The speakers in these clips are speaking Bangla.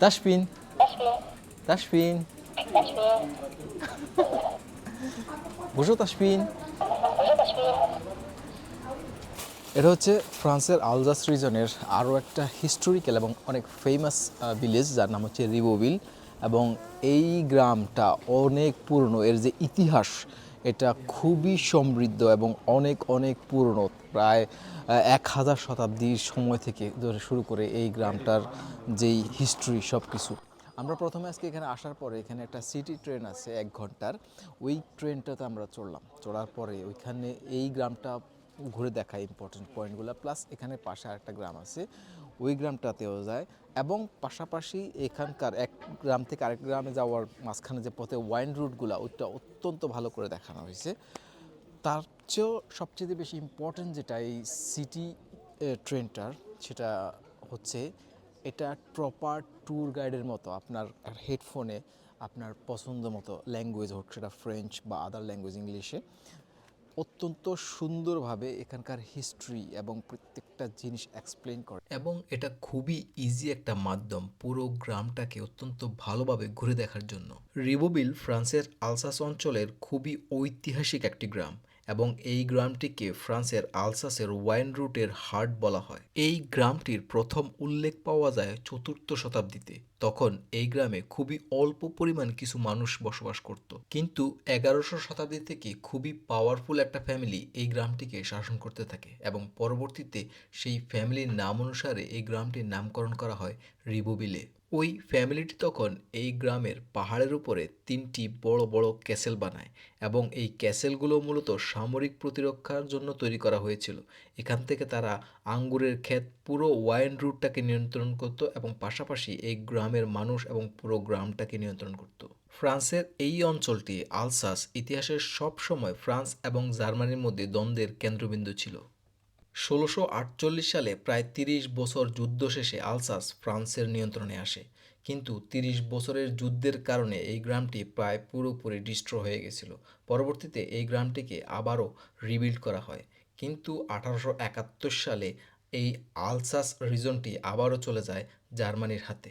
তাসফিন তাসফিন বসো তাসফিন এটা হচ্ছে ফ্রান্সের আলজাস রিজনের আরও একটা হিস্টোরিক্যাল এবং অনেক ফেমাস ভিলেজ যার নাম হচ্ছে রিবোভিল এবং এই গ্রামটা অনেক পুরনো। এর যে ইতিহাস এটা খুবই সমৃদ্ধ এবং অনেক অনেক পুরনো, প্রায় এক হাজার শতাব্দীর সময় থেকে ধরে শুরু করে এই গ্রামটার যেই হিস্ট্রি সব কিছু আমরা প্রথমে আজকে এখানে আসার পরে এখানে একটা সিটি ট্রেন আছে এক ঘণ্টার। ওই ট্রেনটাতে আমরা চড়লাম। চড়ার পরে ওইখানে এই গ্রামটা ঘুরে দেখা ইম্পর্টেন্ট পয়েন্টগুলো প্লাস এখানে পাশে আরেকটা গ্রাম আছে ওই গ্রামটাতেও যায় এবং পাশাপাশি এখানকার এক গ্রাম থেকে আরেক গ্রামে যাওয়ার মাঝখানে যে পথে ওয়াইন রুটগুলো, ওইটা অত্যন্ত ভালো করে দেখানো হয়েছে। তার চেয়েও সবচেয়ে বেশি ইম্পর্টেন্ট যেটা এই সিটি ট্রেনটার সেটা হচ্ছে এটা প্রপার ট্যুর গাইডের মতো, আপনার হেডফোনে আপনার পছন্দ মতো ল্যাঙ্গুয়েজ হোক, সেটা ফ্রেঞ্চ বা আদার ল্যাঙ্গুয়েজ ইংলিশে অত্যন্ত সুন্দরভাবে এখানকার হিস্ট্রি এবং প্রত্যেকটা জিনিস এক্সপ্লেন করে। এবং এটা খুবই ইজি একটা মাধ্যম পুরো গ্রামটাকে অত্যন্ত ভালোভাবে ঘুরে দেখার জন্য। রিবোবিল ফ্রান্সের আলসাস অঞ্চলের খুবই ঐতিহাসিক একটি গ্রাম। এবং এই গ্রামটিকে ফ্রান্সের আলসাসের ওয়াইন রুটের হার্ট বলা হয়। এই গ্রামটির প্রথম উল্লেখ পাওয়া যায় চতুর্থ শতাব্দীতে। তখন এই গ্রামে খুবই অল্প পরিমাণ কিছু মানুষ বসবাস করত। কিন্তু এগারোশো শতাব্দী থেকে খুবই পাওয়ারফুল একটা ফ্যামিলি এই গ্রামটিকে শাসন করতে থাকে এবং পরবর্তীতে সেই ফ্যামিলির নাম অনুসারে এই গ্রামটির নামকরণ করা হয় রিবোবিলে। ওই ফ্যামিলিটি তখন এই গ্রামের পাহাড়ের উপরে তিনটি বড় বড় ক্যাসেল বানায় এবং এই ক্যাসেলগুলো মূলত সামরিক প্রতিরক্ষার জন্য তৈরি করা হয়েছিল। এখান থেকে তারা আঙ্গুরের ক্ষেত পুরো ওয়াইন রুটটাকে নিয়ন্ত্রণ করত এবং পাশাপাশি এই গ্রামের মানুষ এবং পুরো গ্রামটাকে নিয়ন্ত্রণ করত। ফ্রান্সের এই অঞ্চলটি আলসাস ইতিহাসের সব সময় ফ্রান্স এবং জার্মানির মধ্যে দ্বন্দ্বের কেন্দ্রবিন্দু ছিল। ষোলোশো আটচল্লিশ সালে প্রায় তিরিশ বছর যুদ্ধ শেষে আলসাস ফ্রান্সের নিয়ন্ত্রণে আসে। কিন্তু তিরিশ বছরের যুদ্ধের কারণে এই গ্রামটি প্রায় পুরোপুরি ডিস্ট্রয় হয়ে গেছিল। পরবর্তীতে এই গ্রামটিকে আবারও রিবিল্ড করা হয়। কিন্তু আঠারোশো একাত্তর সালে এই আলসাস রিজনটি আবারও চলে যায় জার্মানির হাতে।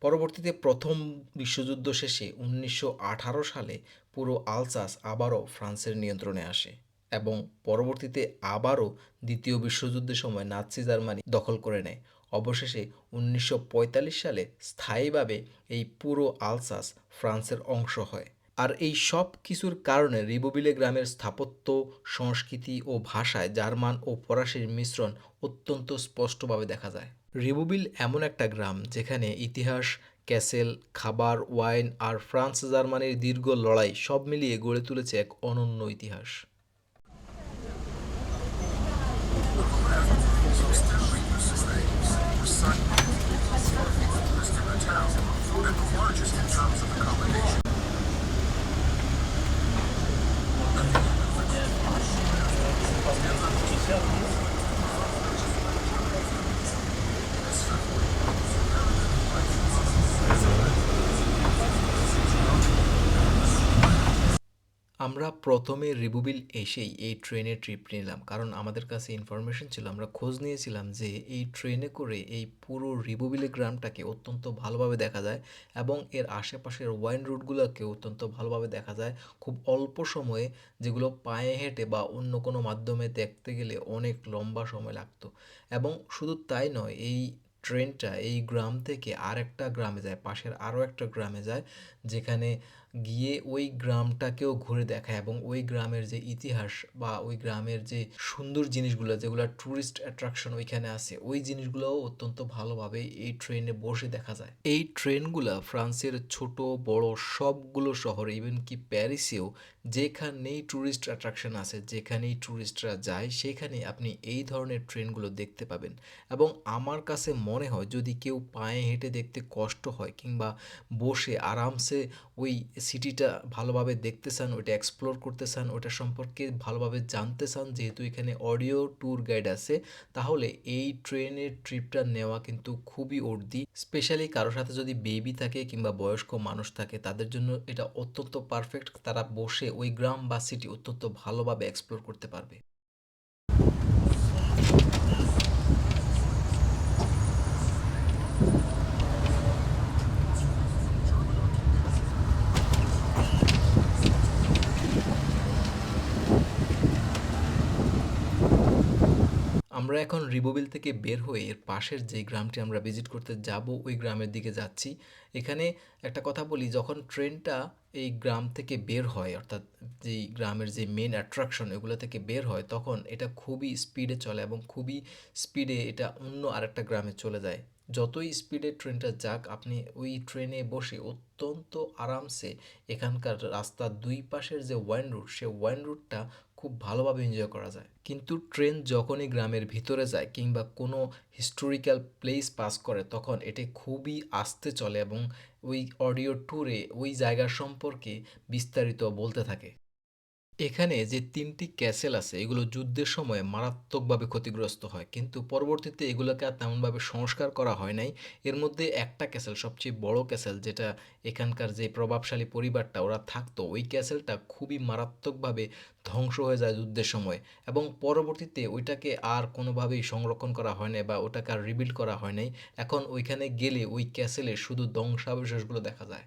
পরবর্তীতে প্রথম বিশ্বযুদ্ধ শেষে উনিশশো আঠারো সালে পুরো আলসাস আবারও ফ্রান্সের নিয়ন্ত্রণে আসে। এবং পরবর্তীতে আবারও দ্বিতীয় বিশ্বযুদ্ধের সময় নাৎসি জার্মানি দখল করে নেয়। অবশেষে উনিশশো পঁয়তাল্লিশ সালে স্থায়ীভাবে এই পুরো আলসাস ফ্রান্সের অংশ হয়। আর এই সব কিছুর কারণে রিবোবিলে গ্রামের স্থাপত্য, সংস্কৃতি ও ভাষায় জার্মান ও ফরাসির মিশ্রণ অত্যন্ত স্পষ্টভাবে দেখা যায়। রিবোবিল এমন একটা গ্রাম যেখানে ইতিহাস, ক্যাসেল, খাবার, ওয়াইন আর ফ্রান্স জার্মানির দীর্ঘ লড়াই সব মিলিয়ে গড়ে তুলেছে এক অনন্য ইতিহাস। Yeah. আমরা প্রথমে রিবুবিল এসেই এই ট্রেনে ট্রিপ নিলাম। কারণ আমাদের কাছে ইনফরমেশন ছিল, আমরা খোঁজ নিয়েছিলাম যে এই ট্রেনে করে এই পুরো রিবুবিলে গ্রামটাকে অত্যন্ত ভালোভাবে দেখা যায় এবং এর আশেপাশের ওয়াইন রুটগুলোকে অত্যন্ত ভালোভাবে দেখা যায়। খুব অল্প সময়ে যেগুলো পায়ে হেঁটে বা অন্য কোনো মাধ্যমে দেখতে গেলে অনেক লম্বা সময় লাগতো। এবং শুধু তাই নয়, এই ট্রেনটা এই গ্রাম থেকে আরেকটা গ্রামে যায়, পাশের আরও একটা গ্রামে যায়, যেখানে গিয়ে ওই গ্রামটাকেও ঘুরে দেখা এবং ওই গ্রামের যে ইতিহাস বা ওই গ্রামের যে সুন্দর জিনিসগুলো, যেগুলো ট্যুরিস্ট অ্যাট্রাকশন ওইখানে আছে, ওই জিনিসগুলোও অত্যন্ত ভালোভাবে এই ট্রেনে বসে দেখা যায়। এই ট্রেনগুলো ফ্রান্সের ছোট, বড় সবগুলো শহরে ইভেন কি প্যারিসেও যেখানেই ট্যুরিস্ট অ্যাট্রাকশন আছে, যেখানেই ট্যুরিস্টরা যায় সেখানে আপনি এই ধরনের ট্রেনগুলো দেখতে পাবেন। এবং আমার কাছে মনে হয়, যদি কেউ পায়ে হেঁটে দেখতে কষ্ট হয় কিংবা বসে আরামসে ওই সিটিটা ভালোভাবে দেখতে চান, ওইটা এক্সপ্লোর করতে চান ওটা সম্পর্কে ভালোভাবে জানতে চান, যেহেতু এখানে অডিও ট্যুর গাইড আছে, তাহলে এই ট্রেনের ট্রিপটা নেওয়া কিন্তু খুবই অর্দি স্পেশালি কারোর সাথে যদি বেবি থাকে কিংবা বয়স্ক মানুষ থাকে, তাদের জন্য এটা অত্যন্ত পারফেক্ট তারা বসে ওই গ্রাম বা সিটি অত্যন্ত ভালোভাবে এক্সপ্লোর করতে পারবে। আমরা এখন রিবোবিল থেকে বের হয়ে এর পাশের যে গ্রামটি আমরা ভিজিট করতে যাব, ওই গ্রামের দিকে যাচ্ছি। এখানে একটা কথা বলি, যখন ট্রেনটা এই গ্রাম থেকে বের হয়, অর্থাৎ যেই গ্রামের যে মেন অ্যাট্রাকশন এগুলো থেকে বের হয়, তখন এটা খুবই স্পিডে চলে এবং খুবই স্পিডে এটা অন্য আরেকটা গ্রামে চলে যায়। যতই স্পিডে ট্রেনটা যাক, আপনি ওই ট্রেনে বসে অত্যন্ত আরামসে এখানকার রাস্তার দুই পাশের যে ওয়াইন রুট সে ওয়াইন রুটটা খুব ভালোভাবে এনজয় করা যায়। কিন্তু ট্রেন যখনই গ্রামের ভিতরে যায় কিংবা কোনো হিস্টোরিক্যাল প্লেস পাস করে, তখন এটি খুবই আস্তে চলে এবং ওই অডিও ট্যুরে ওই জায়গা সম্পর্কে বিস্তারিত বলতে থাকে। এখানে যে তিনটি ক্যাসেল আছে, এগুলো যুদ্ধের সময় মারাত্মকভাবে ক্ষতিগ্রস্ত হয়। কিন্তু পরবর্তীতে এগুলোকে আর তেমনভাবে সংস্কার করা হয় নাই। এর মধ্যে একটা ক্যাসেল, সবচেয়ে বড় ক্যাসেল, যেটা এখানকার যে প্রভাবশালী পরিবারটা, ওরা থাকতো, ওই ক্যাসেলটা খুবই মারাত্মকভাবে ধ্বংস হয়ে যায় যুদ্ধের সময়। এবং পরবর্তীতে ওইটাকে আর কোনোভাবেই সংরক্ষণ করা হয় নাই বা ওটাকে আর রিবিল্ড করা হয় নাই। এখন ওইখানে গেলে ওই ক্যাসেলের শুধু ধ্বংসাবশেষগুলো দেখা যায়।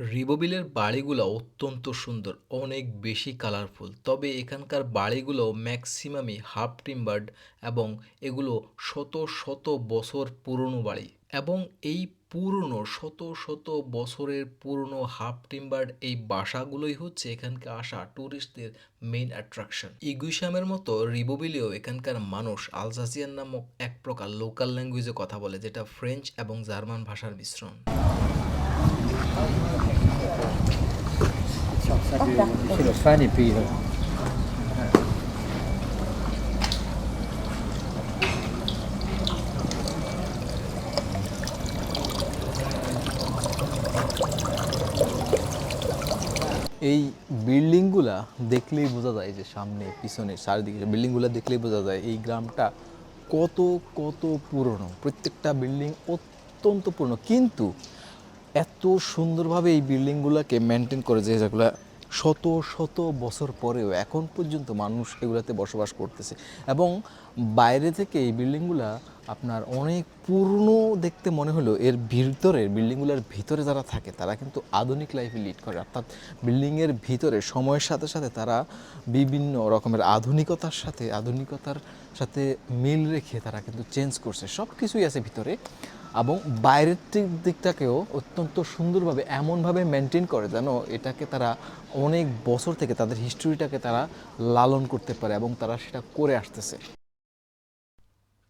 রিবোবিলের বাড়িগুলো অত্যন্ত সুন্দর, অনেক বেশি কালারফুল তবে এখানকার বাড়িগুলো ম্যাক্সিমামই হাফ টিম্বার্ড এবং এগুলো শত শত বছর পুরনো বাড়ি। এবং এই পুরনো, শত শত বছরের পুরনো হাফ টিম্বার্ড এই বাসাগুলোই হচ্ছে এখানকার আসা ট্যুরিস্টদের মেইন অ্যাট্রাকশন ইগুইশামের মতো রিবোবিলেও এখানকার মানুষ আলজাজিয়ান নামক এক প্রকার লোকাল ল্যাঙ্গুয়েজে কথা বলে, যেটা ফ্রেঞ্চ এবং জার্মান ভাষার মিশ্রণ। C'est le এই বিল্ডিংগুলা দেখলেই বোঝা যায় যে সামনে, পিছনে, চারিদিকে বিল্ডিংগুলো দেখলেই বোঝা যায় এই গ্রামটা কত কত পুরনো। প্রত্যেকটা বিল্ডিং অত্যন্ত পুরনো। কিন্তু এত সুন্দরভাবে এই বিল্ডিংগুলোকে মেনটেন করে যে যেগুলো শত শত বছর পরেও এখন পর্যন্ত মানুষ এগুলোতে বসবাস করতেছে। এবং বাইরে থেকে এই বিল্ডিংগুলা আপনার অনেক পুরনো দেখতে মনে হলো এর ভিতরে বিল্ডিংগুলোর ভিতরে যারা থাকে, তারা কিন্তু আধুনিক লাইফে লিড করে। অর্থাৎ বিল্ডিংয়ের ভিতরে সময়ের সাথে সাথে তারা বিভিন্ন রকমের আধুনিকতার সাথে আধুনিকতার সাথে মিল রেখে তারা কিন্তু চেঞ্জ করছে। সব কিছুই আছে ভিতরে। এবং বাইরের দিক- দিকটাকেও অত্যন্ত সুন্দরভাবে এমনভাবে মেনটেন করে যেন এটাকে তারা অনেক বছর থেকে তাদের হিস্টোরিটাকে তারা লালন করতে পারে এবং তারা সেটা করে আসতেছে।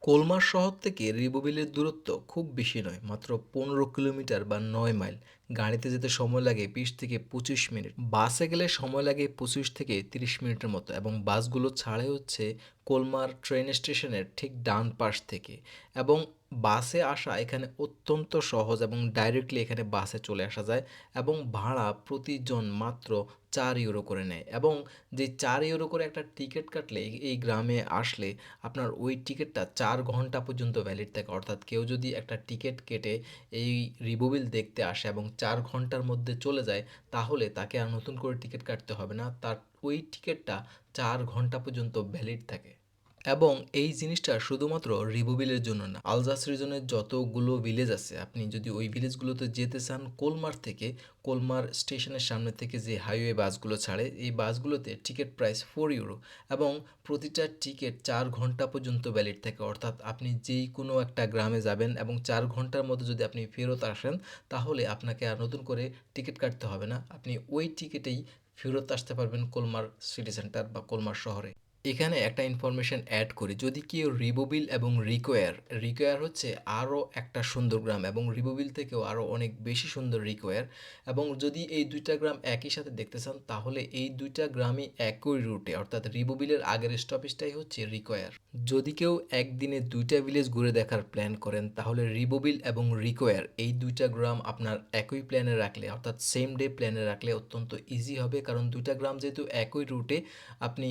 কোলমার শহর থেকে রিবোবিলের দূরত্ব খুব বেশি নয়, মাত্র পনেরো কিলোমিটার বা নয় মাইল। গাড়িতে যেতে সময় লাগে বিশ থেকে পঁচিশ মিনিট। বাসে গেলে সময় লাগে পঁচিশ থেকে তিরিশ মিনিটের মতো এবং বাসগুলো ছাড়ে হচ্ছে কোলমার ট্রেন স্টেশনের ঠিক ডান পাশ থেকে। এবং বাসে আসা এখানে অত্যন্ত সহজ এবং ডাইরেক্টলি এখানে বাসে চলে আসা যায় এবং ভাড়া প্রতিজন মাত্র চার ইউরো করে নেয় এবং যে চার ইউরো করে একটা টিকিট কাটলে এই- গ্রামে আসলে আপনার ওই টিকিটটা চার ঘণ্টা পর্যন্ত ভ্যালিড থাকে। অর্থাৎ কেউ যদি একটা টিকিট কেটে এই রিবোবিল দেখতে আসে এবং চার ঘণ্টার মধ্যে চলে যায়, তাহলে তাকে আর নতুন করে টিকিট কাটতে হবে না। তার ওই টিকিটটা চার ঘণ্টা পর্যন্ত ভ্যালিড থাকে। এবং এই জিনিসটা শুধুমাত্র রিবোবিলের জন্য না আলজাস রিজনের যতগুলো ভিলেজ আছে, আপনি যদি ওই ভিলেজগুলোতে যেতে চান কোলমার থেকে, কোলমার স্টেশনের সামনে থেকে যে হাইওয়ে বাসগুলো ছাড়ে, এই বাসগুলোতে টিকিট প্রাইস ফোর ইউরো এবং প্রতিটা টিকিট চার ঘণ্টা পর্যন্ত ভ্যালিড থাকে। অর্থাৎ আপনি যেই কোনো একটা গ্রামে যাবেন এবং চার ঘণ্টার মধ্যে যদি আপনি ফেরত আসেন, তাহলে আপনাকে আর নতুন করে টিকিট কাটতে হবে না। আপনি ওই টিকিটেই ফেরত আসতে পারবেন কোলমার সিটি সেন্টার বা কোলমার শহরে। এখানে একটা ইনফরমেশন অ্যাড করি। যদি কেউ রিবোবিল এবং রিকোয়ার রিকোয়ার হচ্ছে আরও একটা সুন্দর গ্রাম এবং রিবোবিল থেকেও আরও অনেক বেশি সুন্দর রিকোয়ার এবং যদি এই দুইটা গ্রাম একই সাথে দেখতে চান, তাহলে এই দুইটা গ্রামই একই রুটে অর্থাৎ রিবোবিলের আগের স্টপেজটাই হচ্ছে রিকোয়ার যদি কেউ একদিনে দুইটা ভিলেজ ঘুরে দেখার প্ল্যান করেন, তাহলে রিবোবিল এবং রিকোয়ার এই দুইটা গ্রাম আপনার একই প্ল্যানে রাখলে, অর্থাৎ সেম ডে প্ল্যানে রাখলে অত্যন্ত ইজি হবে। কারণ দুইটা গ্রাম যেহেতু একই রুটে আপনি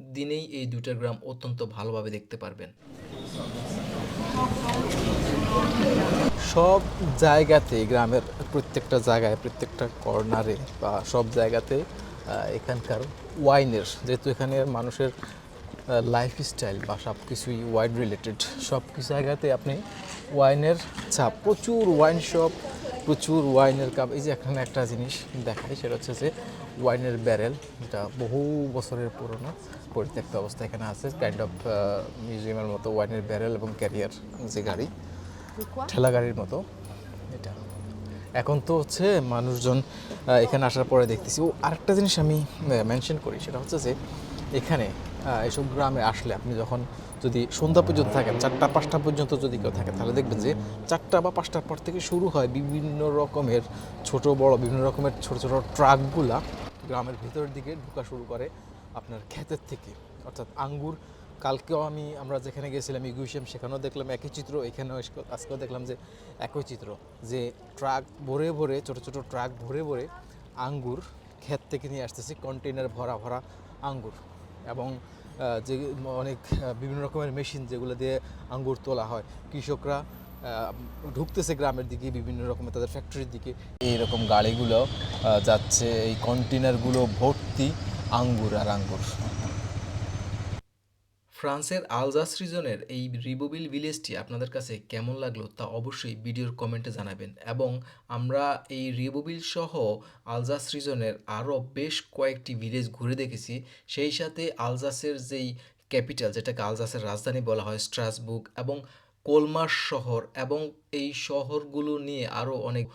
একদিনেই এই দুইটা গ্রাম অত্যন্ত ভালোভাবে দেখতে পারবেন। সব জায়গাতে গ্রামের প্রত্যেকটা জায়গায়, প্রত্যেকটা কর্নারে বা সব জায়গাতে এখানকার ওয়াইনের, যেহেতু এখানে মানুষের লাইফস্টাইল বা সব কিছুই ওয়াইন রিলেটেড সব কিছু জায়গাতে আপনি ওয়াইনের ছাপ প্রচুর ওয়াইন শপ প্রচুর ওয়াইনের কাপ এই যে এখানে একটা জিনিস দেখাই, সেটা হচ্ছে যে ওয়াইনের ব্যারেল যেটা বহু বছরের পুরনো। পরিত্যক্ত অবস্থা এখানে আছে কাইন্ড অফ মিউজিয়ামের মতো ওয়াইনের ব্যারেল এবং ক্যারিয়ার যে গাড়ি ঠেলা গাড়ির মতো এটা। এখন তো হচ্ছে মানুষজন এখানে আসার পরে দেখতেছি। ও আরেকটা জিনিস আমি মেনশন করি সেটা হচ্ছে যে এখানে এসব গ্রামে আসলে আপনি যখন যদি সন্ধ্যা পর্যন্ত থাকেন চারটা পাঁচটা পর্যন্ত যদি কেউ থাকে তাহলে দেখবেন যে চারটা বা পাঁচটার পর থেকে শুরু হয় বিভিন্ন রকমের ছোট বড় বিভিন্ন রকমের ছোট ছোট ট্রাকগুলা গ্রামের ভিতরের দিকে ঢোকা শুরু করে। আপনার ক্ষেতের থেকে। অর্থাৎ আঙ্গুর, কালকেও আমি আমরা যেখানে গেছিলাম ইগুইশিয়াম সেখানেও দেখলাম একই চিত্র, এখানেও আজকেও দেখলাম যে একই চিত্র, যে ট্রাক ভরে ভরে, ছোট ছোট ট্রাক ভরে ভরে আঙ্গুর ক্ষেত থেকে নিয়ে আসতেছে কন্টেনার ভরা ভরা আঙ্গুর। এবং যে অনেক বিভিন্ন রকমের মেশিন যেগুলো দিয়ে আঙ্গুর তোলা হয়। কৃষকরা ঢুকতেছে গ্রামের দিকে, বিভিন্ন রকমের তাদের ফ্যাক্টরির দিকে। এইরকম গাড়িগুলো যাচ্ছে, এই কন্টেনারগুলো ভর্তি। আঙ্গুর আর আঙ্গুর। ফ্রান্সের আলজাস রিজনের এই রিবোবিল ভিলেজটি আপনাদের কাছে কেমন লাগল তা অবশ্যই ভিডিওর কমেন্টে জানাবেন এবং আমরা এই রিবোবিল সহ আলজাস রিজনের আরও বেশ কয়েকটি ভিলেজ ঘুরে দেখেছি। সেই সাথে আলজাসের যেই ক্যাপিটাল, যেটাকে আলজাসের রাজধানী বলা হয় স্ট্রাসবুক এবং কোলমার শহর এবং এই শহরগুলো নিয়ে আরও অনেক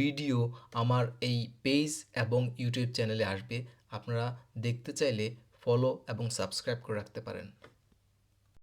ভিডিও আমার এই পেজ এবং ইউটিউব চ্যানেলে আসবে। আপনারা দেখতে চাইলে ফলো এবং সাবস্ক্রাইব করে রাখতে পারেন।